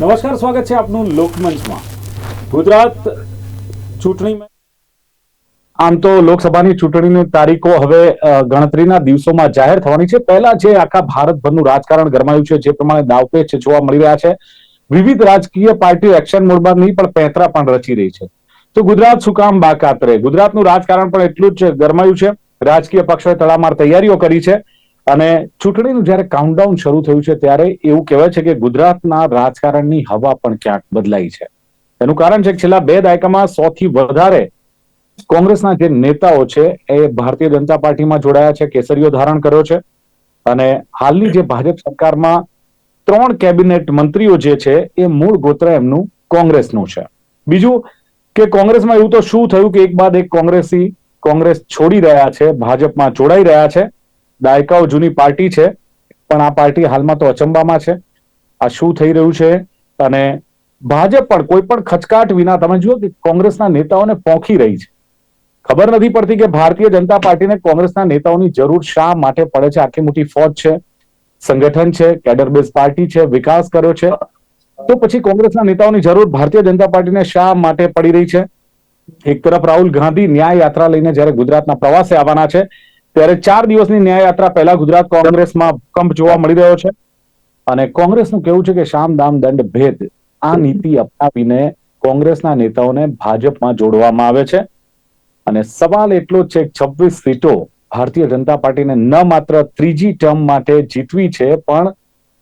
નમસ્કાર, સ્વાગત છે આપનું લોકમંચમાં. ગુજરાત ચૂંટણીમાં આમ તો લોકસભાની ચૂંટણીની તારીખો હવે ગણતરીના દિવસોમાં જાહેર થવાની છે. પહેલા જે આખા ભારતભરનું રાજકારણ ગરમાયું છે, જે પ્રમાણે દાવપેચ જોવા મળી રહ્યા છે, વિવિધ રાજકીય પાર્ટીઓ એક્શન મોડમાં નહીં, પણ પેંતરા પણ રચી રહી છે. તો ગુજરાત શું કામ બાકાત રહે? ગુજરાતનું રાજકારણ પણ એટલું જ ગરમાયું છે. રાજકીય પક્ષોએ તડામાર તૈયારીઓ કરી છે. અને ચૂંટણીનું જ્યારે કાઉન્ટડાઉન શરૂ થયું છે, ત્યારે એવું કહેવાય છે કે ગુજરાતના રાજકારણની હવા પણ ક્યાંક બદલાઈ છે. એનું કારણ છે છેલ્લા બે દાયકામાં સૌથી વધારે કોંગ્રેસના જે નેતાઓ છે, એ ભારતીય જનતા પાર્ટીમાં જોડાયા છે, કેસરીઓ ધારણ કર્યો છે અને હાલની જે ભાજપ સરકારમાં ત્રણ કેબિનેટ મંત્રીઓ જે છે, એ મૂળ ગોત્ર એમનું કોંગ્રેસનું છે. બીજું કે કોંગ્રેસમાં એવું તો શું થયું કે એક બાદ એક કોંગ્રેસી કોંગ્રેસ છોડી રહ્યા છે, ભાજપમાં જોડાઈ રહ્યા છે દાયકાઓ જૂની પાર્ટી છે, પણ આ પાર્ટી હાલમાં તો અચંબામાં છે. આ શું થઈ રહ્યું છે? અને ભાજપ પણ કોઈ પણ ખચકાટ વિના તમે જુઓ કે કોંગ્રેસના નેતાઓને પોંખી રહી છે. ખબર નથી પડતી કે ભારતીય જનતા પાર્ટીને કોંગ્રેસના નેતાઓની જરૂર શા માટે પડે છે? આખી મોટી ફોજ છે, સંગઠન છે, કેડર બેઝ પાર્ટી છે, વિકાસ કર્યો છે. તો પછી કોંગ્રેસના નેતાઓની જરૂર ભારતીય જનતા પાર્ટીને શા માટે પડી રહી છે? એક તરફ રાહુલ ગાંધી ન્યાય યાત્રા લઈને જ્યારે ગુજરાતના પ્રવાસે આવવાના છે ત્યારે ચાર દિવસની ન્યાયયાત્રા પહેલા ગુજરાત કોંગ્રેસમાં કંપ જોવા મળી રહ્યો છે. અને કોંગ્રેસનું કેવું છે કે શામ દામ દંડ ભેદ. આ નીતિ અપનાવીને કોંગ્રેસના નેતાઓને ભાજપમાં જોડવામાં આવે છે. અને સવાલ એટલો છે, છવ્વીસ સીટો ભારતીય જનતા પાર્ટીને ન માત્ર ત્રીજી ટર્મ માટે જીતવી છે, પણ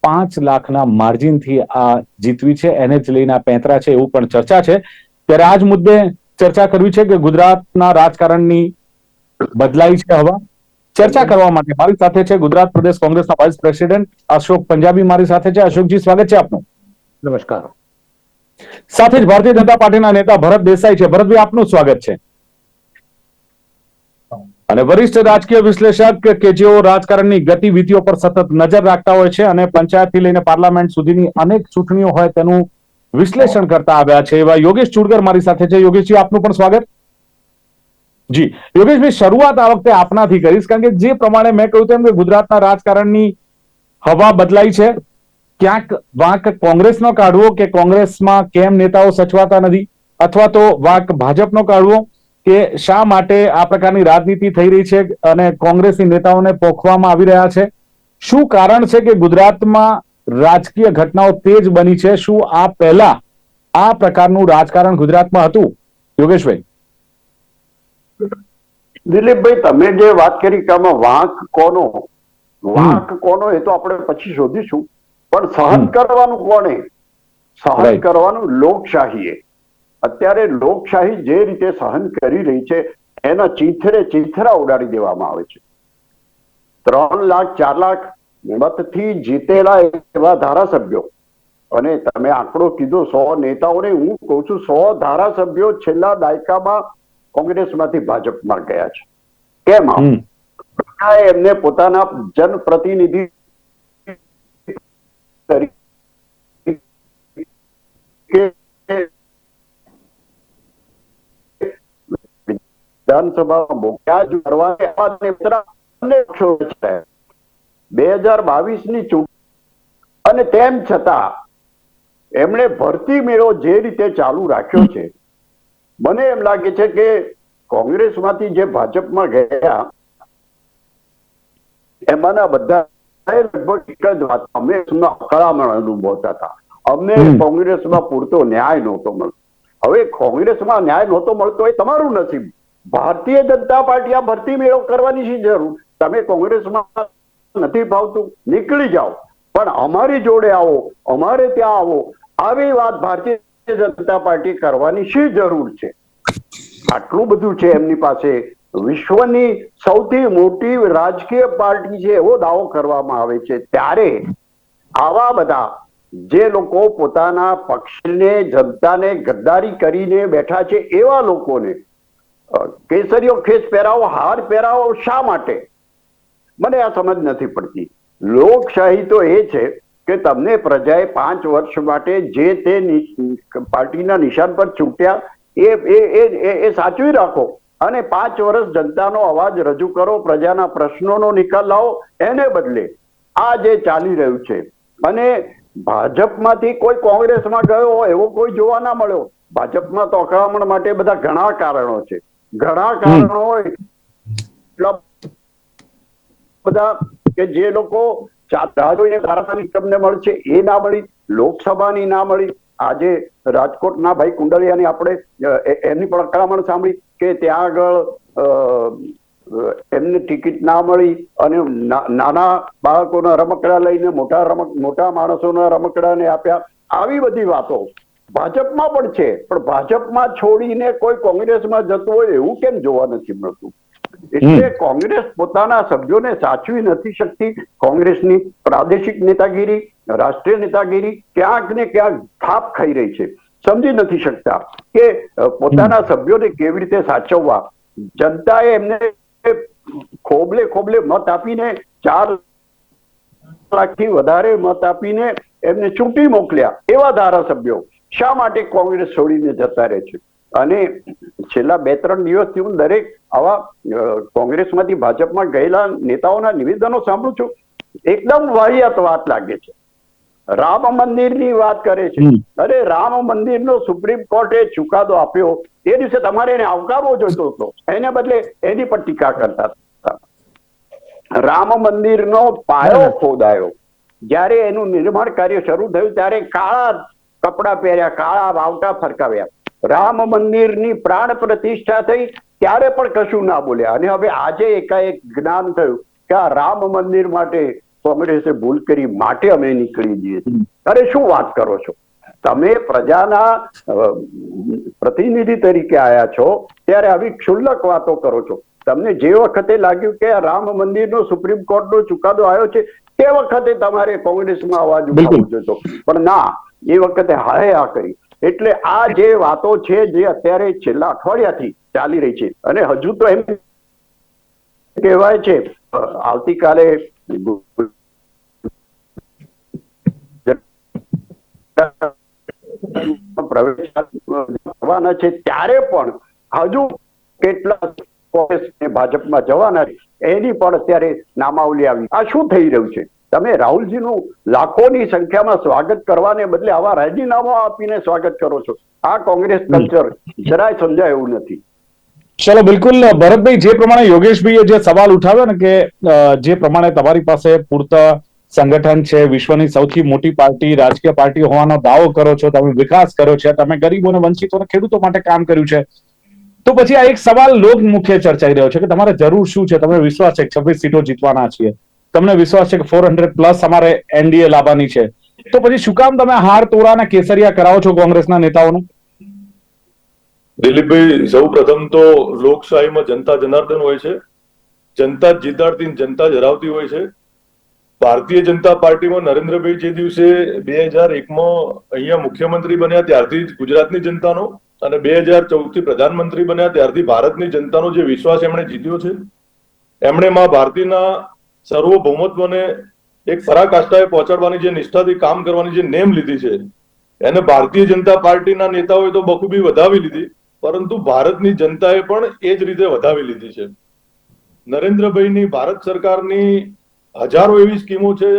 પાંચ લાખના માર્જિનથી આ જીતવી છે. એને જ લઈને પેંતરા છે એવું પણ ચર્ચા છે. ત્યારે આ જ મુદ્દે ચર્ચા કરવી છે કે ગુજરાતના રાજકારણની બદલાઈ છે હવા. ચર્ચા કરવા માટે મારી સાથે છે ગુજરાત પ્રદેશ કોંગ્રેસના વાઇસ પ્રેસિડેન્ટ અશોક પંજાબી મારી સાથે છે. અશોકજી સ્વાગત છે આપનું. નમસ્કાર. સાથે જ ભારતીય જનતા પાર્ટીના નેતા ભરત દેસાઈ છે. ભરતભાઈ આપનું સ્વાગત છે. અને વરિષ્ઠ રાજકીય વિશ્લેષક કે જેઓ રાજકારણની ગતિવિધિઓ પર સતત નજર રાખતા હોય છે અને પંચાયતથી લઈને પાર્લામેન્ટ સુધીની અનેક ચૂંટણીઓ હોય તેનું વિશ્લેષણ કરતા આવ્યા છે એવા યોગેશ ચુડગર મારી સાથે છે. યોગેશજી આપનું પણ સ્વાગત. જી. યોગેશભાઈ, શરૂઆત આ વખતે આપનાથી કરીશ, કારણ કે જે પ્રમાણે મેં કહ્યું તેમ કે ગુજરાતના રાજકારણની હવા બદલાઈ છે. ક્યાંક વાંક કોંગ્રેસનો કાઢવો કે કોંગ્રેસમાં કેમ નેતાઓ સચવાતા નથી, અથવા તો વાંક ભાજપનો કાઢવો કે શા માટે આ પ્રકારની રાજનીતિ થઈ રહી છે અને કોંગ્રેસની નેતાઓને પોખવામાં આવી રહ્યા છે. શું કારણ છે કે ગુજરાતમાં રાજકીય ઘટનાઓ તેજ બની છે? શું આ પહેલા આ પ્રકારનું રાજકારણ ગુજરાતમાં હતું? યોગેશભાઈ. દિલીપભાઈ તમે જે વાત કરી કે આમાં વાંક કોનો? વાંક કોનો એ તો આપણે પછી શોધીશું. પણ સહન કરવાનું કોને સહન કરવાનું લોકશાહીએ. અત્યારે લોકશાહી જે રીતે સહન કરી રહી છે એના ચીથરે ચીથરા ઉડાડી દેવામાં આવે છે. ત્રણ લાખ ચાર લાખ મતથી જીતેલા એવા ધારાસભ્યો. અને તમે આંકડો કીધો સો નેતાઓને હું કહું છું સો ધારાસભ્યો છેલ્લા દાયકામાં કોંગ્રેસમાંથી ભાજપમાં ગયા છે. કેમ? એમને પોતાના જનપ્રતિનિધિ વિધાનસભામાં બે હજાર બાવીસની ચૂંટણી અને તેમ છતાં એમણે ભરતી મેળો જે રીતે ચાલુ રાખ્યો છે મને એમ લાગે છે કે કોંગ્રેસમાંથી જે ભાજપમાં ગયા એમાંના બધા લગભગ એક જ વાત. અમે અકળામણ અનુભવતા હતા. અમને કોંગ્રેસમાં પૂરતો ન્યાય નહોતો મળતો. હવે કોંગ્રેસમાં ન્યાય નહોતો મળતો એ તમારું નસીબ. ભારતીય જનતા પાર્ટી આ ભરતી મેળો કરવાની શી જરૂર? તમે કોંગ્રેસમાં નથી ભાવતું? નીકળી જાઓ. પણ અમારી જોડે આવો. અમારે ત્યાં આવો. આવી વાત ભારતીય જનતા પાર્ટી કરવાની શી જરૂર છે? આટલું બધું છે એમની પાસે. વિશ્વની સૌથી મોટી રાજકીય પાર્ટી છે એવો દાવો કરવામાં આવે છે. ત્યારે આવા બધા જે લોકો પોતાના પક્ષને, જનતાને ગદ્દારી કરીને બેઠા છે એવા લોકોને કેસરીઓ ખેસ પહેરાવો, હાર પહેરાવો શા માટે? મને આ સમજ નથી પડતી. લોકશાહી તો એ છે કે તમને પ્રજાએ પાંચ વર્ષ માટે જે તે પાર્ટીના નિશાન પર ચૂંટ્યા એ એ એ- સાચવી રાખો. અને પાંચ વર્ષ જનતાનો અવાજ રજૂ કરો પ્રજાના પ્રશ્નોનો નિકાલ લાવો એને બદલે. આ જે ચાલી રહ્યું છે. અને ભાજપમાંથી કોઈ કોંગ્રેસમાં ગયો હોય એવો કોઈ જોવા ના મળ્યો. ભાજપમાં તો અકળામણ માટે બધા ઘણા કારણો છે. ઘણા કારણો એટલા બધા કે જે લોકો ચા- ધારાસભ્ય તમને મળશે, એ ના મળી, લોકસભાની ના મળી. આજે રાજકોટના ભાઈ કુંડલિયાની આપણે એમની પણ અકળામણ સાંભળી કે ત્યાં આગળ એમને ટિકિટ ના મળી અને નાના બાળકોના રમકડા લઈને મોટા રમક, મોટા માણસોના રમકડાને આપ્યા. આવી બધી વાતો ભાજપમાં પણ છે, પણ ભાજપમાં છોડીને કોઈ કોંગ્રેસમાં જતું હોય એવું કેમ જોવા નથી મળતું? એટલે કોંગ્રેસ પોતાના સભ્યોને સાચવી નથી શકતી. કોંગ્રેસની પ્રાદેશિક નેતાગીરી રાષ્ટ્રીય નેતાગીરી ક્યાંક ને ક્યાંક થાપ ખાઈ રહી છે. સમજી નથી શકતા કે પોતાના સભ્યોને કેવી રીતે સાચવવા. જનતાએ એમને ખોબલે ખોબલે મત આપીને ચાર લાખથી વધારે મત આપીને એમને ચૂંટી મોકલ્યા એવા ધારાસભ્યો શા માટે કોંગ્રેસ છોડીને જતા રહે છે? અને છેલ્લા બે ત્રણ દિવસથી હું દરેક આવા કોંગ્રેસમાંથી ભાજપમાં ગયેલા નેતાઓના નિવેદનો સાંભળું છું. એકદમ વાહિયાત વાત લાગે છે. રામ મંદિરની વાત કરે છે. અરે રામ મંદિરનો સુપ્રીમ કોર્ટે ચુકાદો આપ્યો. એ દિવસે તમારે એને આવકારવો જોઈતો હતો. એને બદલે એની પર ટીકા કરતા હતા. રામ મંદિરનો પાયો ખોદાયો. જ્યારે એનું નિર્માણ કાર્ય શરૂ થયું ત્યારે કાળા કપડા પહેર્યા કાળા વાવટા ફરકાવ્યા. રામ મંદિરની પ્રાણ પ્રતિષ્ઠા થઈ ત્યારે પણ કશું ના બોલ્યા. અને હવે આજે એકાએક જ્ઞાન થયું કે આ રામ મંદિર માટે કોંગ્રેસે ભૂલ કરી માટે અમે નીકળી જઈએ છીએ. અરે શું વાત કરો છો? તમે પ્રજાના પ્રતિનિધિ તરીકે આયા છો ત્યારે આવી ક્ષુલ્લક વાતો કરો છો. તમને જે વખતે લાગ્યું કે આ રામ મંદિરનો સુપ્રીમ કોર્ટનો ચુકાદો આવ્યો છે તે વખતે તમારે કોંગ્રેસમાં અવાજ ઉઠાવવો જોઈતો પણ ના એ વખતે હાય હા કરી. એટલે આ જે વાતો છે જે અત્યારે છેલ્લા અઠવાડિયાથી ચાલી રહી છે. અને હજુ તો એમ કહેવાય છે આવતીકાલે પ્રવેશ કરવાના છે ત્યારે પણ હજુ કેટલા કોંગ્રેસ ભાજપમાં જવાના છે એની પણ અત્યારે નામાવલી આવી. આ શું થઈ રહ્યું છે? તમે રાહુલજીનું લાખોની સંખ્યામાં સ્વાગત કરવાને બદલે આવા રાજીનામા આપીને સ્વાગત કરો છો. આ કોંગ્રેસ કલ્ચર જરાય સમજાય એવું નથી. ચલો બિલકુલ ભરતભાઈ જે પ્રમાણે યોગેશભાઈએ જે સવાલ ઉઠાવ્યો ને કે જે પ્રમાણે તમારી પાસે પૂરતા સંગઠન છે વિશ્વની સૌથી મોટી પાર્ટી રાજકીય પાર્ટી હોવાનો દાવો કરો છો તમે વિકાસ કર્યો છે તમે ગરીબો અને વંચિતો અને ખેડૂતો માટે કામ કર્યું છે. તો પછી આ એક સવાલ લોક મુખ્ય ચર્ચાઈ રહ્યો છે કે તમારે જરૂર શું છે? તમને વિશ્વાસ છે છવ્વીસ સીટો જીતવાના છીએ. તમને વિશ્વાસ છે કે ફોર હંડ્રેડ પ્લસ અમારે એનડીએ લાવવાની છે. તો પછી શું કામ તમે હાર, તોરા અને કેસરિયા કરાવો છો કોંગ્રેસના નેતાઓનું? દિલીપભાઈ, સૌ પ્રથમ તો લોકશાહીમાં જનતા જનાર્દન હોય છે. જનતા જ જીતાડતી જનતા જ હરાવતી હોય છે. ભારતીય જનતા પાર્ટીમાં નરેન્દ્રભાઈ જે દિવસે બે હજાર એકમાં અહીંયા મુખ્યમંત્રી બન્યા, ત્યારથી ગુજરાતની જનતાનો અને બે હજાર ચૌદથી પ્રધાનમંત્રી બન્યા, ત્યારથી ભારતની જનતાનો જે વિશ્વાસ એમણે જીત્યો છે. એમણે મા ભારતીના સર્વભૌમત્વને એક પરાકાષ્ઠાએ પહોંચાડવાની જે નિષ્ઠાથી કામ કરવાની જે નેમ લીધી છે એને ભારતીય જનતા પાર્ટીના નેતાઓએ તો બખૂબી વધાવી લીધી પરંતુ ભારતની જનતાએ પણ એ જ રીતે વધાવી લીધી છે નરેન્દ્રભાઈની ભારત સરકારની હજારો એવી સ્કીમો છે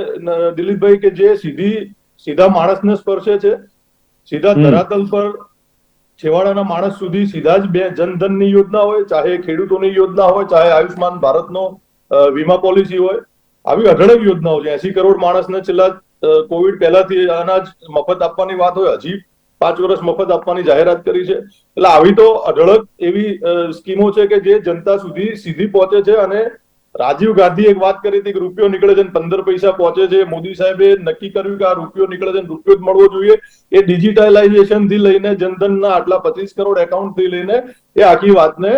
દિલીપભાઈ કે જે સીધી સીધા માણસને સ્પર્શે છે સીધા. ધરાતલ પર છેવાડાના માણસ સુધી સીધા જ બે જનધનની યોજના હોય ચાહે ખેડૂતોની યોજના હોય ચાહે આયુષ્માન ભારતનો વીમા પોલિસી હોય, આવી અઢળક યોજનાઓ છે. એસી કરોડ માણસને છેલ્લા કોવિડ પહેલાથી અનાજ મફત આપવાની વાત હોય, હજી પાંચ વર્ષ મફત આપવાની જાહેરાત કરી છે. એટલે આવી તો અઢળક એવી સ્કીમો છે કે જે જનતા સુધી સીધી પહોંચે છે અને રાજીવ ગાંધી એક વાત કરી હતી કે રૂપિયો નીકળે છે પંદર પૈસા પહોંચે છે. મોદી સાહેબે નક્કી કર્યું કે આ રૂપિયો નીકળે છે રૂપિયો જ મળવો જોઈએ. એ ડિજિટલાઇઝેશનથી લઈને જનધનના આટલા પચીસ કરોડ એકાઉન્ટથી લઈને એ આખી વાતને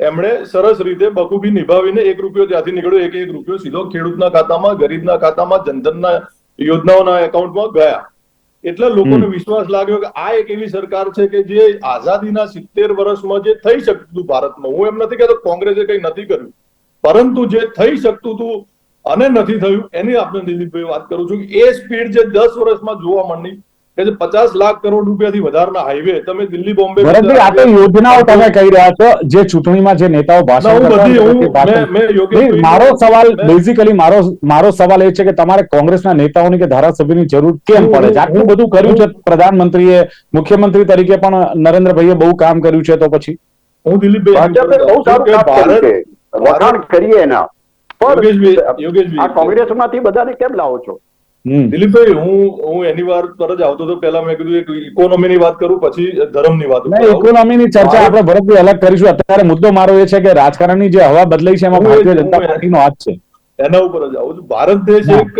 એમણે સરસ રીતે બખૂબી નિભાવીને એક રૂપિયો ત્યાંથી નીકળ્યો એક એક રૂપિયો સીધો ખેડૂતના ખાતામાં ગરીબના ખાતામાં જનધનના યોજનાઓના એકાઉન્ટમાં ગયા. એટલે લોકોને વિશ્વાસ લાગ્યો કે આ એક એવી સરકાર છે કે જે આઝાદીના સિત્તેર વર્ષમાં જે થઈ શકતું હતું ભારતમાં હું એમ નથી કહેતો કોંગ્રેસે કંઈ નથી કર્યું પરંતુ જે થઈ શકતું હતું અને નથી થયું એની આપણે દિલીપભાઈ વાત કરું છું કે એ સ્પીડ જે દસ વર્ષમાં જોવા માંડી કે જે પચાસ લાખ કરોડ રૂપિયાથી વધારના હાઈવે તમે દિલ્હી બોમ્બે ભરતભાઈ આ તો યોજનાઓ તમે કહી રહ્યા છો જે ચૂંટણીમાં જે નેતાઓ ભાષણ મારો સવાલ બેઝિકલી મારો મારો સવાલ એ છે કે તમારે કોંગ્રેસના નેતાઓની કે ધારાસભ્યની જરૂર કેમ પડે છે આટલું બધું કર્યું છે પ્રધાનમંત્રીએ મુખ્યમંત્રી તરીકે પણ નરેન્દ્રભાઈએ બહુ કામ કર્યું છે તો પછી હું દિલીપભાઈ વખાણ કરીએ એના યોગેશભાઈ- પણ યોગેશભાઈ. આ કોંગ્રેસમાંથી બધાને કેમ લાવો છો. દિલીપભાઈ હું હું એની વાર પર જ આવતો હતો. પહેલા મેં કીધું એક ઇકોનોમીની વાત કરું પછી ધર્મની વાત ઇકોનોમી ની ચર્ચા આપણે ભરતભાઈ અલગ કરીશું. અત્યારે મુદ્દો મારો એ છે કે રાજકારણની જે હવા બદલાઈ છે એમાં ભારતીય જનતા પાર્ટીનો હાથ છે. એના ઉપર જ આવું છું. ભારત દેશ એક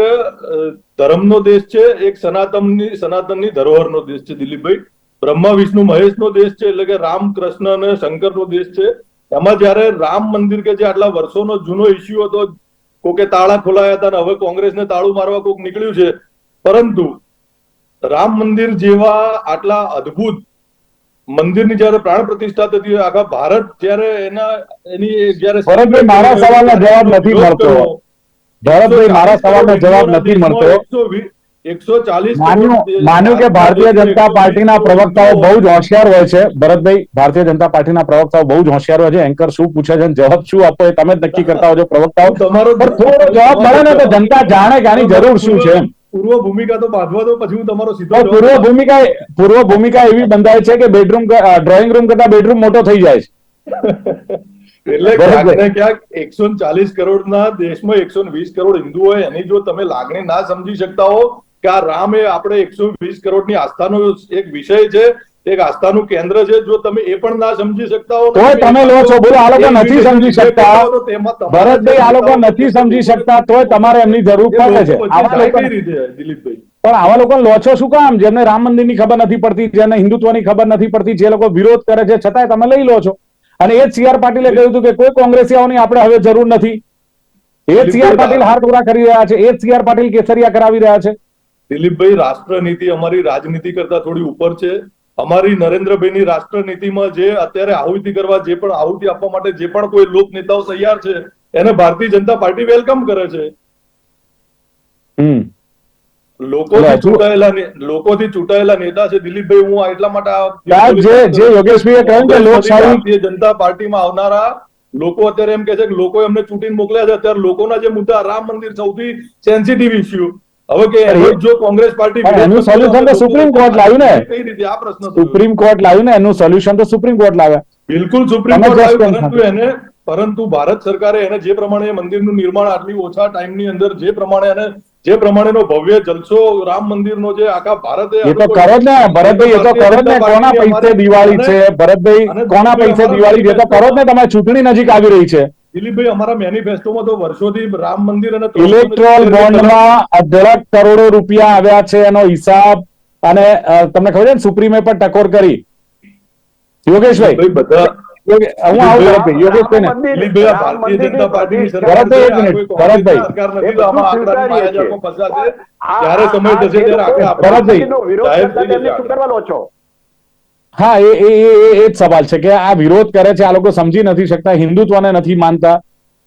ધર્મનો દેશ છે. એક સનાતનની સનાતનની ધરોહરનો દેશ છે દિલીપભાઈ. બ્રહ્મા વિષ્ણુ મહેશનો દેશ છે એટલે કે રામ કૃષ્ણ અને શંકરનો દેશ છે. એમાં જયારે રામ મંદિર કે જે આટલા વર્ષોનો જૂનો ઇસ્યુ હતો કોકે તાળા ખોલાયા હતા હવે કોંગ્રેસને તાળું મારવા કોક નીકળ્યું છે. પરંતુ રામ મંદિર જેવા આટલા અદ્ભુત મંદિરની જયારે પ્રાણ પ્રતિષ્ઠા થતી હોય આખા ભારત જયારે એના એની જયારે મારા સવાલનો જવાબ નથી મળતો. ભરતભાઈ મારા સવાલનો જવાબ નથી મળતો. એકસો ચાલીસ માન્યું માન્યું કે ભારતીય જનતા પાર્ટીના પ્રવક્તાઓ બહુ જ હોશિયાર હોય છે. ભરતભાઈ ભારતીય જનતા પાર્ટીના પ્રવક્તાઓ બહુ જ હોશિયાર હોય છે. એન્કર શું પૂછે છે જવાબ શું આપો એ તમે જ નક્કી કરતા હોજો પ્રવક્તાઓ. તમારો થોડો જવાબ મળે ને તો જનતા જાણે કે આની જરૂર શું છે પૂર્વ ભૂમિકા તો બાંધવા દો પછી હું તમારો સીધો પૂર્વ ભૂમિકા પૂર્વ ભૂમિકા એવી બંધાય છે કે બેડરૂમ ડ્રોઈંગ રૂમ કરતા બેડરૂમ મોટો થઈ જાય છે. એટલે ક્યાંક ક્યાંક એકસો ચાલીસ કરોડના દેશમાં એકસો વીસ કરોડ હિન્દુ હોય એની જો તમે લાગણી ના સમજી શકતા હો કે આ રામ એ આપણે એકસો વીસ કરોડની આસ્થાનો એક વિષય છે એક આસ્થાનું કેન્દ્ર છે જો તમે એ પણ ના સમજી શકતા હો તો તમે લો છો બોલો આ લોકો નથી સમજી શકતા. ભરતભાઈ આ લોકો નથી સમજી શકતા તોય તમારે એમની જરૂર પડે છે. દિલીપભાઈ? પણ આવા લોકો લો છો શું કામ? જેમને રામ મંદિરની ખબર નથી પડતી જેને હિન્દુત્વની ખબર નથી પડતી જે લોકો વિરોધ કરે છે છતાંય તમે લઈ લો છો. અને એ સી આર પાટીલે કહ્યું હતું કે કોઈ કોંગ્રેસીઓની આપણે હવે જરૂર નથી. એ સી આર પાટીલ હાથ ઉરા કરી રહ્યા છે એ સી આર પાટીલ કેસરિયા કરાવી રહ્યા છે. દિલીપભાઈ રાષ્ટ્રનીતિ અમારી રાજનીતિ કરતા થોડી ઉપર છે. અમારી નરેન્દ્રભાઈની રાષ્ટ્રનીતિમાં જે અત્યારે આહુતિ કરવા જે પણ આહુતિ આપવા માટે જે પણ કોઈ લોક નેતાઓ તૈયાર છે એને ભારતીય જનતા પાર્ટી વેલકમ કરે છે. લોકોથી ચૂંટાયેલા લોકોથી ચૂંટાયેલા નેતા છે દિલીપભાઈ હું એટલા માટે જે- જે યોગેશભાઈએ કહ્યું કે લોકશાહી- જનતા પાર્ટીમાં આવનારા લોકો અત્યારે એમ કે છે કે લોકો એમને ચૂંટીને મોકલ્યા છે. અત્યારે લોકોના જે મુદ્દા રામ મંદિર સૌથી સેન્સિટિવ ઇસ્યુ હવે કે જો કોંગ્રેસ પાર્ટી એનું સોલ્યુશન તો સુપ્રીમ કોર્ટ લાવ્યું ને. કઈ રીતે આ પ્રશ્ન સુપ્રીમ કોર્ટ લાવ્યું ને એનું સોલ્યુશન તો સુપ્રીમ કોર્ટ લાવ્યા બિલકુલ સુપ્રીમ કોર્ટ લાવ્યું પરંતુ એને પરંતુ ભારત સરકારે એને જે પ્રમાણે મંદિરનું નિર્માણ આટલી ઓછા ટાઈમની અંદર જે પ્રમાણે એને જે પ્રમાણેનો ભવ્ય જલસો રામ મંદિરનો જે આખા ભારતે એ તો કરો જ ને ભરતભાઈ એ તો કરો જ ને કોના પૈસે દિવાળી છે? ભરતભાઈ કોના પૈસે દિવાળી એ તો કરો જ ને તમારી ચૂંટણી નજીક આવી રહી છે. દિલીપભાઈ અમારા મેનિફેસ્ટોમાં તો વર્ષોથી રામ મંદિર અને ઇલેક્ટ્રોલ બોન્ડમાં અઢળક કરોડો રૂપિયા આવ્યા છે એનો હિસાબ. અને તમને ખબર છે ને સુપ્રીમે પણ ટકોર કરી. યોગેશભાઈ. બધા યોગે- હું આવું યોગેશભાઈ ને. ભરતભાઈ. હા, એ એ એ જ સવાલ છે કે આ વિરોધ કરે છે, આ લોકો સમજી નથી શકતા, હિન્દુત્વને નથી માનતા.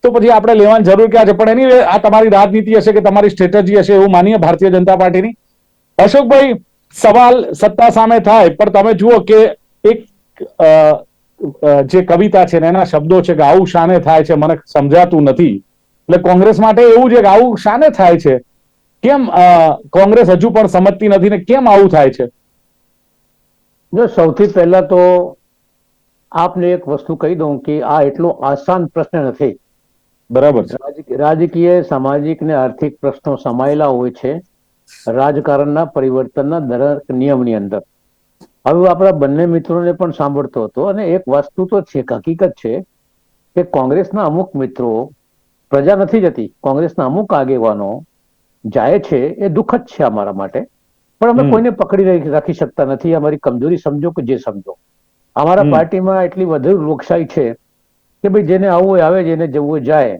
તો પછી આપણે લેવાની જરૂર ક્યાં છે? પણ એની આ તમારી રાજનીતિ હશે કે તમારી સ્ટ્રેટેજી હશે એવું માનીએ ભારતીય જનતા પાર્ટીની? અશોકભાઈ, સવાલ સત્તા સામે થાય, પણ તમે જુઓ કે એક જે કવિતા છે ને એના શબ્દો છે કે આવું શાને થાય છે, મને સમજાતું નથી. એટલે કોંગ્રેસ માટે એવું છે કે આવું શાને થાય છે. કેમ કોંગ્રેસ હજુ પણ સમજતી નથી ને કેમ આવું થાય છે? જો સૌથી પહેલા તો આપને એક વસ્તુ કહી દઉં કે આ એટલો આસાન પ્રશ્ન નથી. બરાબર છે. રાજકીય સામાજિક ને આર્થિક પ્રશ્નો સમાયેલા હોય છે રાજકારણના પરિવર્તનના દરેક નિયમની અંદર. હવે આપણા બંને મિત્રોને પણ સાંભળતો હતો અને એક વસ્તુ તો છે હકીકત છે કે કોંગ્રેસના અમુક મિત્રો પ્રજા નથી જતી. કોંગ્રેસના અમુક આગેવાનો જાય છે એ દુઃખદ છે અમારા માટે. પણ અમે કોઈને પકડી રાખી- શકતા નથી. અમારી કમજોરી સમજો કે જે સમજો. અમારા પાર્ટીમાં એટલી વધુ લોકશાહી છે કે ભાઈ જેને આવવું આવે જેને જવું જાય.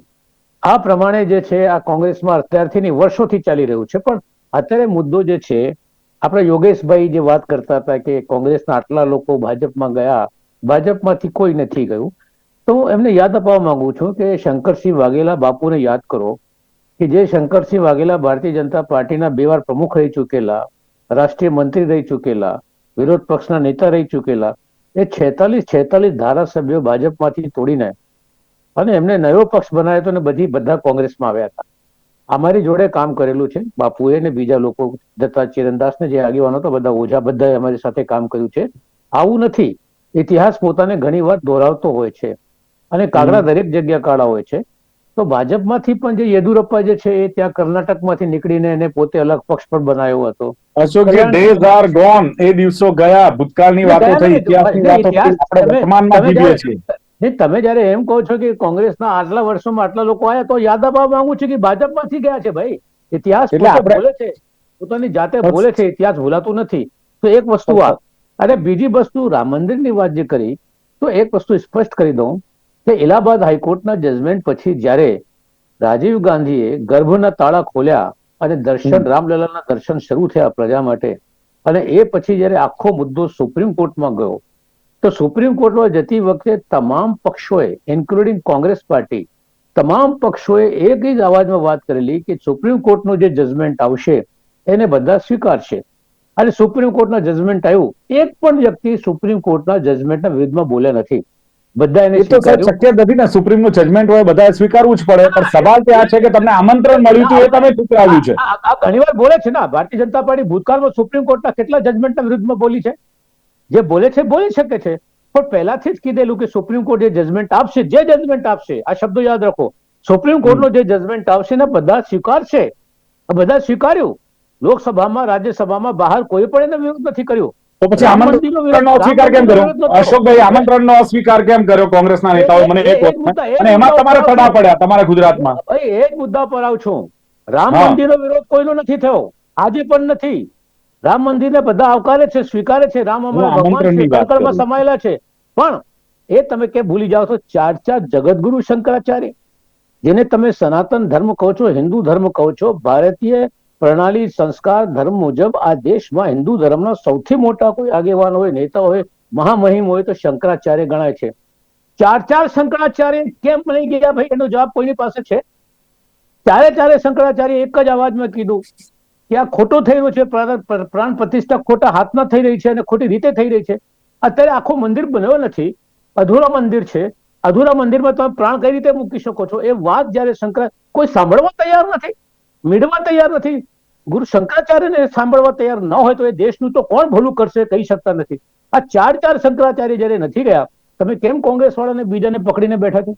આ પ્રમાણે જે છે આ કોંગ્રેસમાં અત્યારથી નહીં, વર્ષોથી ચાલી રહ્યું છે. પણ અત્યારે મુદ્દો જે છે આપણે યોગેશભાઈ જે વાત કરતા હતા કે કોંગ્રેસના આટલા લોકો ભાજપમાં ગયા ભાજપમાંથી કોઈ નથી ગયું. તો હું એમને યાદ અપાવવા માંગુ છું કે શંકરસિંહ વાઘેલા બાપુને યાદ કરો કે જે શંકરસિંહ વાઘેલા ભારતીય જનતા પાર્ટીના બે વાર પ્રમુખ રહી ચૂકેલા રાષ્ટ્રીય મંત્રી રહી ચૂકેલા વિરોધ પક્ષના નેતા રહી ચૂકેલા એ છેતાલીસ છેતાલીસ ધારાસભ્યો ભાજપમાંથી તોડીને અને એમને નવો પક્ષ બનાવ્યો હતો ને બધી બધા કોંગ્રેસમાં આવ્યા હતા. અમારી જોડે કામ કરેલું છે. બાપુએ ને બીજા લોકો દત્તા ચિરંદાસ ને જે આગેવાનો હતા બધા ઓઝા બધાએ અમારી સાથે કામ કર્યું છે. આવું નથી. ઇતિહાસ પોતાને ઘણી વાર દોહરાવતો હોય છે અને કાગડા દરેક જગ્યા કાળા હોય છે. તો ભાજપમાંથી પણ જે યેદુરપ્પા જે છે એ ત્યાં કર્ણાટકમાંથી નીકળીને એને પોતે અલગ પક્ષ પણ બનાવ્યો હતો. અશોકજી ડેઝ આર ગોન એ દિવસો ગયા. ભૂતકાળની વાતો થઈ ઇતિહાસની વાતો આપણે વર્તમાનમાં જીવીએ છીએ. તમે જયારે એમ કહો છો કે કોંગ્રેસના આટલા વર્ષોમાં આટલા લોકો આવ્યા તો યાદ આપવા માંગુ છું કે ભાજપમાંથી ગયા છે ભાઈ. ઇતિહાસ બોલે છે. પોતાની જાતે બોલે છે ઇતિહાસ ભૂલાતું નથી. તો એક વસ્તુ આ. અને બીજી વસ્તુ રામ મંદિરની વાત જે કરી તો એક વસ્તુ સ્પષ્ટ કરી દઉં. કે ઇલાહાબાદ હાઈકોર્ટના જજમેન્ટ પછી જ્યારે રાજીવ ગાંધીએ ગર્ભના તાળા ખોલ્યા અને દર્શન રામલલાના દર્શન શરૂ થયા પ્રજા માટે અને એ પછી જ્યારે આખો મુદ્દો સુપ્રીમ કોર્ટમાં ગયો તો સુપ્રીમ કોર્ટમાં જતી વખતે તમામ પક્ષોએ ઇન્ક્લુડિંગ કોંગ્રેસ પાર્ટી તમામ પક્ષોએ એક જ અવાજમાં વાત કરેલી કે સુપ્રીમ કોર્ટનું જે જજમેન્ટ આવશે એને બધા સ્વીકારશે. અને સુપ્રીમ કોર્ટના જજમેન્ટ આવ્યું એક પણ વ્યક્તિ સુપ્રીમ કોર્ટના જજમેન્ટના વિરુદ્ધમાં બોલ્યા નથી. બધા એને તો શક્ય નથી ને સુપ્રીમનું જજમેન્ટ હોય બધા સ્વીકારવું જ પડે. પણ સવાલ ત્યાં છે કે તમને આમંત્રણ મળ્યું હતું એ તમે ઠુકરાવ્યું છે. આ ઘણીવાર બોલે છે ને ભારતીય જનતા પાર્ટી ભૂતકાળમાં સુપ્રીમ કોર્ટના કેટલા જજમેન્ટના વિરુદ્ધમાં બોલી છે? જે બોલે છે બોલી શકે છે. પણ પહેલાથી જ કીધેલું કે સુપ્રીમ કોર્ટ જે જજમેન્ટ આપશે જે જજમેન્ટ આપશે આ શબ્દો યાદ રાખો. સુપ્રીમ કોર્ટનો જે જજમેન્ટ આવશે ને બધા સ્વીકારશે. બધા સ્વીકાર્યું. લોકસભામાં રાજ્યસભામાં બહાર કોઈ પણ એને વિરોધ નથી કર્યો. તો પછી રામ નો અસ્વીકાર કેમ કર્યો? અશોકભાઈ આમંત્રણ નો અસ્વીકાર કેમ કર્યો કોંગ્રેસના નેતાઓ? મને એક અને એમાં તમારે તડા પડ્યા તમારા ગુજરાતમાં. એક મુદ્દા પર આવું છું. રામ. મંદિરનો વિરોધ કોઈનો નથી થયો. આજે પણ નથી. રામ મંદિરને બધા આવકારે છે સ્વીકારે છે. રામ અમારા ભગવાન. સમાયેલા છે. પણ એ તમે કે ભૂલી જાઓ છો ચાર ચાર જગતગુરુ શંકરાચાર્ય જેને તમે સનાતન ધર્મ કહો છો હિન્દુ ધર્મ કહો છો ભારતીય પ્રણાલી, સંસ્કાર, ધર્મ મુજબ આ દેશમાં હિન્દુ ધર્મના સૌથી મોટા કોઈ આગેવાન હોય, નેતા હોય, મહામહિમ હોય તો શંકરાચાર્ય ગણાય છે. ચાર ચાર શંકરાચાર્ય કેમ નહીં ગયા ભાઈ? એનો જવાબ કોઈની પાસે છે? ચારે ચારે શંકરાચાર્ય એક જ અવાજમાં કીધું કે આ ખોટો થઈ રહ્યો છે પ્રાણ પ્રતિષ્ઠા ખોટા હાથમાં થઈ રહી છે અને ખોટી રીતે થઈ રહી છે. અત્યારે આખું મંદિર બન્યો નથી. અધૂરા મંદિર છે. અધૂરા મંદિરમાં તમે પ્રાણ કઈ રીતે મૂકી શકો છો? એ વાત જ્યારે શંકરા, કોઈ સાંભળવા તૈયાર નથી. મીડવા તૈયાર નથી. ગુરુ શંકરાચાર્યને સાંભળવા તૈયાર ન હોય તો એ દેશનું તો કોણ ભલું કરશે કહી શકતા નથી. આ ચાર ચાર શંકરાચાર્ય જયારે નથી ગયા તમે કેમ કોંગ્રેસ વાળાને બીજાને પકડીને બેઠા છો?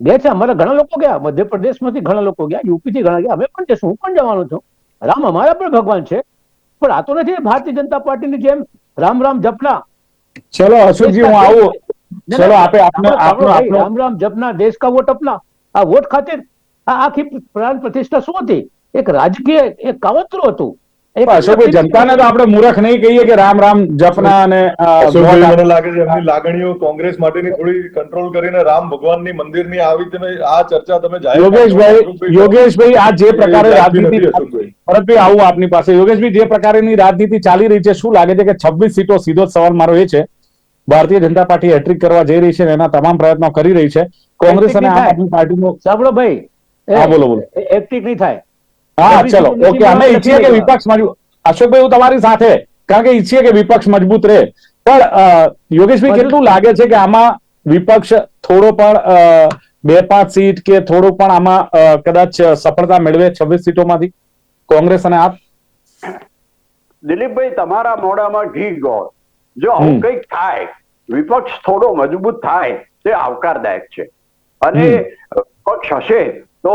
ગયા છે અમારા ઘણા લોકો ગયા મધ્યપ્રદેશમાંથી ઘણા લોકો ગયા યુપીથી ઘણા ગયા અમે પણ જશું હું પણ જવાનો છું. રામ અમારા પણ ભગવાન છે પણ આ તો નથી ભારતીય જનતા પાર્ટીની જેમ રામ રામ જપના. ચલો અશોકજી હું આવું. ચલો આપે આપનો આપનો રામ રામ જપના દેશ કા વોટ અપના? આ વોટ ખાતે આ આખી પ્રાણ પ્રતિષ્ઠા શું હતી? એક રાજકીય એક કાવતરું હતું. અશોકભાઈ જનતાને તો આપણે મૂર્ખ નહીં કહીએ કે રામ રામ જપના અને મને લાગે છે એમની લાગણીઓ કોંગ્રેસ માટેની થોડી કંટ્રોલ કરીને રામ ભગવાનની મંદિરની આવી તમે આ ચર્ચા તમે જાહેર યોગેશભાઈ યોગેશભાઈ આ જે પ્રકારે રાજનીતિ. ભરતભાઈ આવું આપની પાસે. યોગેશભાઈ જે પ્રકારની રાજનીતિ ચાલી રહી છે શું લાગે છે કે છવ્વીસ સીટો સીધો જ સવાલ મારો એ છે. ભારતીય જનતા પાર્ટી હેટ્રિક કરવા જઈ રહી છે એના તમામ પ્રયત્નો કરી રહી છે. કોંગ્રેસ અને આમ આદમી પાર્ટીનો સાંભળો ભાઈ. હા, બોલો, બોલો. એ નહીં થાય. હા ચલો ઓકે અમે ઈચ્છીએ કે વિપક્ષ મજબૂત અશોકભાઈ હું તમારી સાથે કારણ કે ઈચ્છીએ કે વિપક્ષ મજબૂત રહે. પણ યોગેશભાઈ કેટલું લાગે છે કે આમાં વિપક્ષ થોડો પણ બે પાંચ સીટ કે થોડું પણ આમાં કદાચ સફળતા મેળવે છવ્વીસ સીટોમાંથી? કોંગ્રેસ અને આપ? દિલીપભાઈ તમારા મોઢામાં ઘી ગોળ જો આવું. કંઈક થાય વિપક્ષ થોડો મજબૂત થાય તે આવકારદાયક છે. અને પક્ષ હશે તો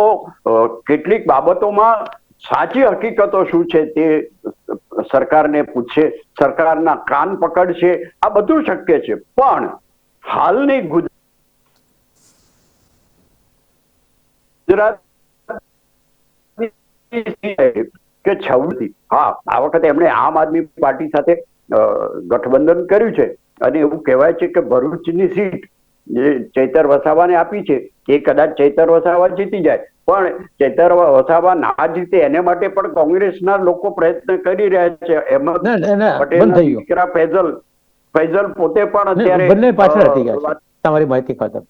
કેટલીક બાબતોમાં સાચી હકીકતો શું છે તે સરકારને પૂછશે સરકારના કાન પકડશે, આ બધું શક્ય છે. પણ હાલની ગુજરાત કે છવ્વીસ, હા, આ વખતે એમણે આમ આદમી પાર્ટી સાથે ગઠબંધન કર્યું છે. અને એવું કહેવાય છે કે ભરૂચની સીટ જે ચૈતર વસાવાને આપી છે એ કદાચ ચૈતર વસાવા જીતી જાય. પણ ચૈતર વસાવા ના જીતે એને માટે પણ કોંગ્રેસના લોકો પ્રયત્ન કરી રહ્યા છે. અહેમદ પટેલના દીકરા ફૈઝલ ફૈઝલ પોતે પણ અત્યારે બંને પાછળ હટી ગયા તમારી માહિતી ખાતર.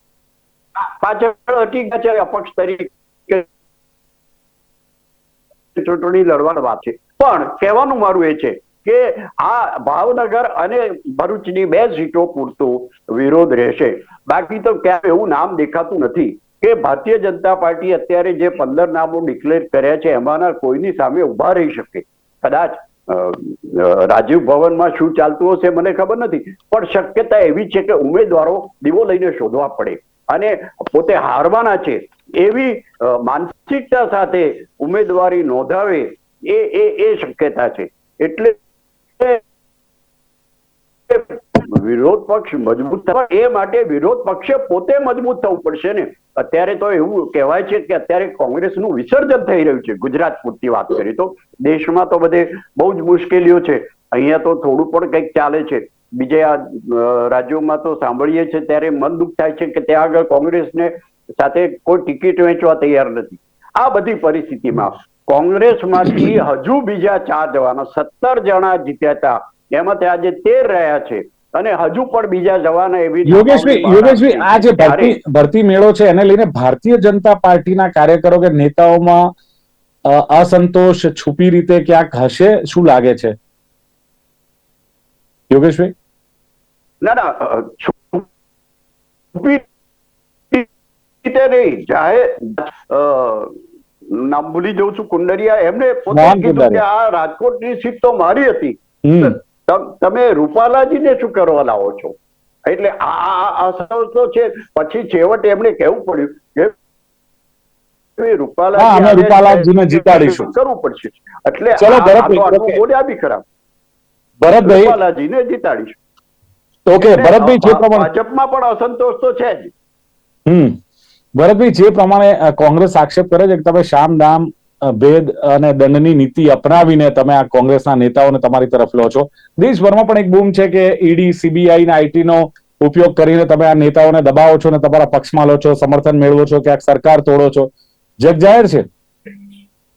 પાછળ હટી ગયા છે અપક્ષ તરીકે. ચૂંટણી લડવાની વાત છે પણ કહેવાનું મારું એ છે કે આ ભાવનગર અને ભરૂચની બે સીટો પૂરતો વિરોધ રહેશે. બાકી તો ક્યારે એવું નામ દેખાતું નથી કે ભારતીય જનતા પાર્ટી અત્યારે જે પંદર નામો ડિક્લેર કર્યા છે, એમાંના કોઈની સામે ઊભા રહી શકે. કદાચ રાજીવ ભવનમાં શું ચાલતું હશે મને ખબર નથી, પણ શક્યતા એવી છે કે ઉમેદવારો દીવો લઈને શોધવા પડે. અને પોતે હારવાના છે એવી માનસિકતા સાથે ઉમેદવારી નોંધાવે એ એ એ શક્યતા છે. એટલે વિરોધ પક્ષ મજબૂત થવા એ માટે વિરોધ પક્ષે પોતે મજબૂત થવું પડશે ને. અત્યારે તો એવું કહેવાય છે કે અત્યારે કોંગ્રેસનું વિસર્જન થઈ રહ્યું છે, ગુજરાત પૂરતી વાત કરી તો. દેશમાં તો બધે બહુ જ મુશ્કેલીઓ છે. અહીંયા તો થોડું પણ કંઈક ચાલે છે. બીજા આ રાજ્યોમાં તો સાંભળીએ છીએ ત્યારે મન દુઃખ થાય છે કે ત્યાં આગળ કોંગ્રેસને સાથે કોઈ ટિકિટ વેચવા તૈયાર નથી. આ બધી પરિસ્થિતિમાં કોંગ્રેસમાંથી હજુ બીજા ચાર જવાનો સત્તર જણા જીત્યા હતા. એમાંથી આજે તેર રહ્યા છે. અને હજુ પણ બીજા જવાના એવી યોગેશભાઈ યોગેશભાઈ આ જે ભરતી ભરતી મેળો છે એને લઈને ભારતીય જનતા પાર્ટીના કાર્યકરો કે નેતાઓમાં અસંતોષ છુપી રીતે ક્યાંક હશે શું લાગે છે? યોગેશભાઈ? ના ના છુપી રીતે નહીં. જાહેર નામ ભૂલી જઉં છું કુંડરિયા એમને પોતે કીધું કે આ રાજકોટની સીટ તો મારી હતી. તમે રૂપાલાજીને શું કરવા લાવો છો? એટલે આ આ તો છે. પછી છેવટે એમને કહેવું પડ્યું કે રૂપાલાજી રૂપાલાજીને જીતાડીશું. કરવું પડશે? એટલે ચલો, ભરતભાઈ, બોલ્યા બી ખરા ભરતભાઈ. રૂપાલાજીને જીતાડીશું. ઓકે ભરતભાઈ પ્રમાણે ભાજપમાં પણ અસંતોષ તો છે જ. હમ. ભરતભાઈ, જે પ્રમાણે કોંગ્રેસ આક્ષેપ કરે છે કે તમે શામ દામ ભેદ અને દંડની નીતિ અપનાવીને તમે આ કોંગ્રેસના નેતાઓને તમારી તરફ લો છો. દેશભરમાં પણ એક બૂમ છે કે ઈડી, સીબીઆઈ ને આઈટી નો ઉપયોગ કરીને તમે આ નેતાઓને દબાવો છો ને તમારા પક્ષમાં લો છો, સમર્થન મેળવો છો, ક્યાંક સરકાર તોડો છો. જગ જાહેર છે.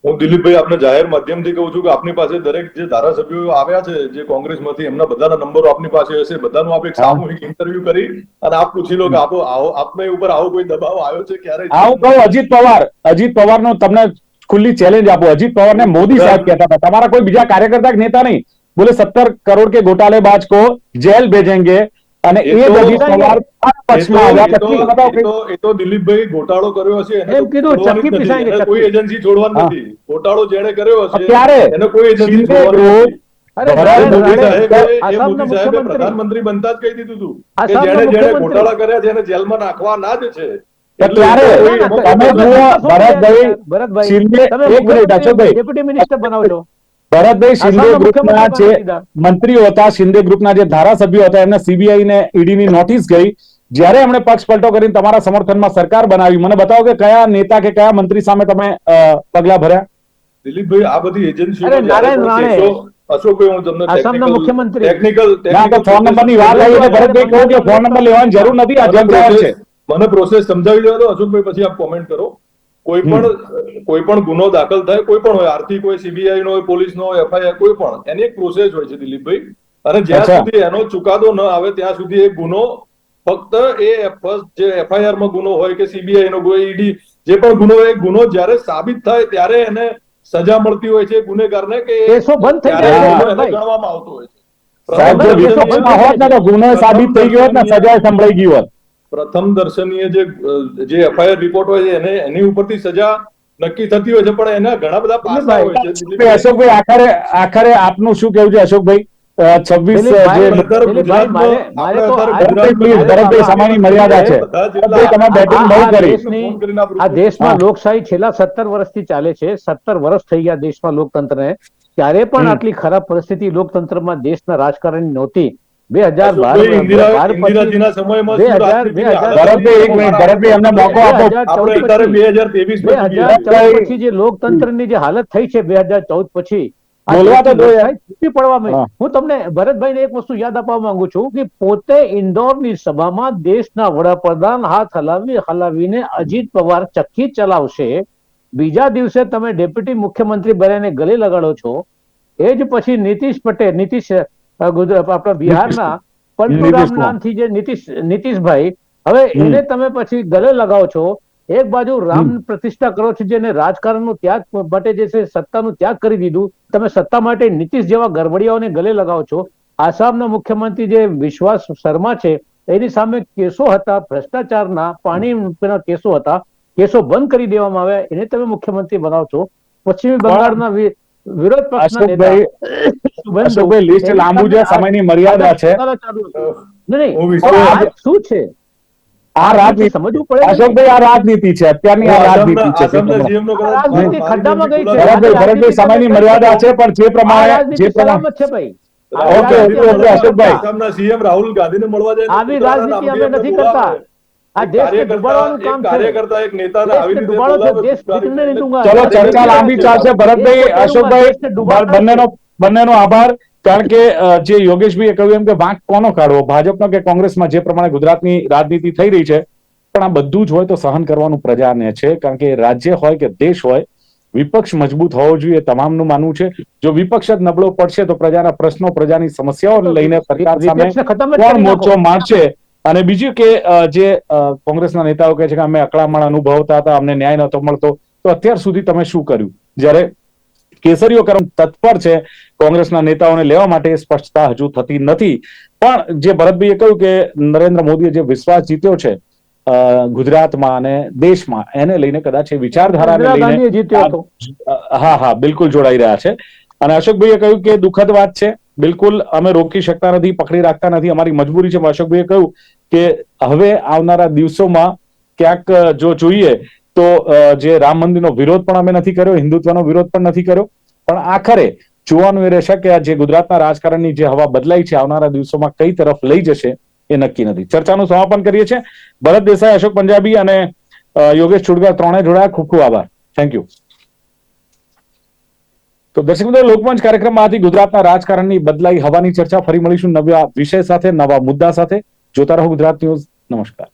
હું દિલીપભાઈ આપને જાહેર માધ્યમથી કહું છું કે આપની પાસે દરેક જે ધારાસભ્યો આવ્યા છે જે કોંગ્રેસમાંથી એમના બધાના નંબરો આપની પાસે હશે. બધાનું આપ એક સામૂહિક ઇન્ટરવ્યુ કરી અને આપ પૂછી લો કે આપો આવો આપને ઉપર આવો કોઈ દબાવ આવ્યો છે ક્યારે આવું કહું અજીત પવાર. અજીત પવારનો તમને ખુલ્લી ચેલેન્જ આપો. અજીત પવાર ને મોદી સાહેબ કહેતા હતા. તમારા કોઈ બીજા કાર્યકર્તા નેતા નહીં. બોલે સત્તર કરોડ કે ગોટાલે બાજ કો જેલ ભેજેંગે. અને એ પક્ષમાં આવ્યા પછી તો- દિલીપભાઈ કર્યો હશે એમ કીધું, ચક્કી. કોઈ એજન્સી છોડવાની નથી જેણે કર્યો હશે? એને કોઈ એજન્સી છોડવાની પ્રધાનમંત્રી બનતા જ કહી દીધું હતું કે જેણે જેણે મુખ્યમંત્રી. કર્યા છે એને જેલમાં નાખવાના જ છે તો એટલે ક્યારે? એ કોઈ ના, એમાં તમે જુઓ, ભરતભાઈ, ભરતભાઈ એક મિનિટ અશોકભાઈ ડેપ્યુટી મિનિસ્ટર બનાવો છો ભરતભાઈ શિંદે ગ્રુપના જે મંત્રીઓ હતા શિંદે ગ્રુપના જે ધારાસભ્યો હતા એમને સીબીઆઈ ને ઈડીની નોટિસ ગઈ. જ્યારે એમણે પક્ષ પલટો કરીને તમારા સમર્થનમાં સરકાર બનાવી મને બતાવો કે કયા નેતા કે કયા મંત્રી સામે તમે પગલા ભર્યા? દિલીપભાઈ આ બધી એજન્સીઓ અરે નારાયણ રાણે. અશોકભાઈ હું તમને આસામના મુખ્યમંત્રી. ટેકનિકલ ફોન નંબરની વાત આવી એટલે ભરતભાઈ કહું કે ફોન નંબર લેવાની જરૂર નથી આ જગ છે. મને પ્રોસેસ સમજાવી દેવા દો. અશોકભાઈ પછી આપ કોમેન્ટ કરો. કોઈ પણ કોઈ પણ ગુનો દાખલ થાય કોઈ પણ હોય આર્થિક હોય સીબીઆઈ નો હોય પોલીસ નો હોય એફઆઈઆર કોઈ પણ એની એક પ્રોસેસ હોય છે દિલીપભાઈ. અને જ્યાં સુધી એનો ચુકાદો ન આવે ત્યાં સુધી એ ગુનો ફક્ત એ ફર્સ્ટ જે એફઆઈઆરમાં ગુનો હોય કે સીબીઆઈ નો હોય ઈડી જે પણ ગુનો હોય એ ગુનો જ્યારે સાબિત થાય ત્યારે એને સજા મળતી હોય છે ગુનેગારને કે કેસો બંધ થઈ જાય. ગણવામાં આવતો હોય છે. ને ગુનો સાબિત થઈ ગયો ને સજાએ સંભળાઈ ગઈ હોત. પ્રથમ દર્શનીય જે જે એફઆઈઆર રિપોર્ટ હોય છે એને એની ઉપરથી સજા નક્કી થતી હોય છે પણ એના ઘણા બધા પાસા હોય છે. અશોકભાઈ આખરે આખરે આપનું શું કેવું છે અશોકભાઈ? છવ્વીસ દેશમાં લોકશાહી છેલ્લા સત્તર વર્ષથી ચાલે છે. સત્તર વર્ષ થઈ ગયા દેશમાં લોકતંત્રને. ત્યારે પણ આટલી ખરાબ પરિસ્થિતિ લોકતંત્રમાં દેશના રાજકારણની નહોતી. બે હજાર બાર અશોકભાઈ, ઇન્દિરા- બાર પછી ઇન્દિરાજીના સમયમાં બે હજાર- બે ભરતભાઈ એક મિનિટ ભરતભાઈ અમને મોકો આપો. આપણે અત્યારે બે હજાર ત્રેવીસ બે હજાર ચૌદ પછી જે લોકતંત્રની જે હાલત થઈ છે બે હજાર ચૌદ પછી બોલવા તો દો યાર. લોકશાહી તૂટી પડવા હું. તમને ભરતભાઈને એક વસ્તુ યાદ આપવા માંગુ છું કે પોતે ઇન્દોરની સભામાં દેશના વડાપ્રધાન હાથ હલાવી હલાવીને અજીત પવાર ચક્કી ચલાવશે. બીજા દિવસે તમે ડેપ્યુટી મુખ્યમંત્રી બન્યાને ગલે લગાડો છો. એ જ પછી નીતિશ પટેલ નીતિશ આપણા બિહારના પલટુરામ નામથી જે નીતિશ નીતિશભાઈ હવે એને તમે પછી ગલે લગાવો છો. એક બાજુ રામ પ્રતિષ્ઠા કરો છો જેને રાજકારણનો ત્યાગ માટે જે છે સત્તાનો ત્યાગ કરી દીધું. તમે સત્તા માટે નીતિશ જેવા ગરબડિયાઓને ગલે લગાવો છો. આસામના મુખ્યમંત્રી જે વિશ્વાસ શર્મા છે એની સામે કેસો હતા ભ્રષ્ટાચારના પાણીના કેસો હતા. કેસો બંધ કરી દેવામાં આવ્યા. એને તમે મુખ્યમંત્રી બનાવો છો. પશ્ચિમી બંગાળના વિરોધ પક્ષના અશોકભાઈ લિસ્ટ લાંબુ છે સમયની મર્યાદા છે. નહીં, શું છે આ રાજનીતિ સમજવું પડે અશોકભાઈ આ રાજનીતિ છે અત્યારની આ રાજનીતિ છે ગઈ. ભરતભાઈ ભરતભાઈ સમયની મર્યાદા છે પણ જે પ્રમાણે રાજનીતિ જે પ્રમાણે છે ભાઈ okay, okay, Ashokbhai. CM Rahul ગાંધીને મળવા જાય આવી રાજનીતિ અમે નથી કરતા. આ દેશને ડૂબાડવાનું કામ છે. કાર્યકર્તા એક નેતાને આવી રીતે ડૂબાડો છો, દેશ જીતને નહીં દૂંગા. ચલો ચર્ચા લાંબી ચાલશે. ભરતભાઈ અશોકભાઈ બંનેનો બંનેનો આભાર. કારણ કે જે યોગેશભાઈએ કહ્યું એમ કે વાંક કોનો કાઢવો? ભાજપનો કે કોંગ્રેસમાં? જે પ્રમાણે ગુજરાતની રાજનીતિ થઈ રહી છે. પણ આ બધું જ હોય તો સહન કરવાનું પ્રજાને છે. કારણ કે રાજ્ય હોય કે દેશ હોય વિપક્ષ મજબૂત હોવો જોઈએ તમામનું માનવું છે. જો વિપક્ષ જ નબળો પડશે તો પ્રજાના પ્રશ્નો પ્રજાની સમસ્યાઓને લઈને સરકાર સામે કોણ મોરચો માંડશે? અને બીજું કે જે કોંગ્રેસના નેતાઓ કહે છે કે અમે અકળામણ અનુભવતા હતા અમને ન્યાય નહોતો મળતો તો અત્યાર સુધી તમે શું કર્યું? જ્યારે કેસરીઓ કરમ તત્પર છે કોંગ્રેસના નેતાઓને લેવા માટે સ્પષ્ટતા હજુ થતી નથી. પણ જે ભરતભાઈએ કહ્યું કે નરેન્દ્ર મોદીએ જે વિશ્વાસ જીત્યો છે ગુજરાતમાં અને દેશમાં એને લઈને કદાચ એ વિચારધારાને લઈને જીત્યો હા હા બિલકુલ જોડાઈ રહ્યા છે. અને અશોકભાઈએ કહ્યું કે દુઃખદ વાત છે બિલકુલ અમે રોકી શકતા નથી, પકડી રાખતા નથી. અમારી મજબૂરી છે. અશોકભાઈએ કહ્યું કે હવે આવનારા દિવસોમાં ક્યાંક જો જોઈએ તો જે રામ મંદિરનો વિરોધ પણ અમે નથી કર્યો, હિન્દુત્વનો વિરોધ પણ નથી કર્યો. પણ આખરે જોવાનું એ રહેશે કે આ જે ગુજરાતના રાજકારણની જે હવા બદલાઈ છે, આવનારા દિવસોમાં કઈ તરફ લઈ જશે એ નક્કી નથી. ચર્ચાનું સમાપન કરીએ છીએ. ભરત દેસાઈ, અશોક પંજાબી અને યોગેશ ચુડગા ત્રણે જોડાયા. ખૂબ ખૂબ આભાર. થેન્ક યુ તો દર્શક મિત્રો, લોકમંચ કાર્યક્રમમાંથી ગુજરાતના રાજકારણની બદલાઈ હવાની ચર્ચા ફરી મળીશું નવા વિષય સાથે, નવા મુદ્દા સાથે. જોતા રહો ગુજરાત ન્યૂઝ. નમસ્કાર.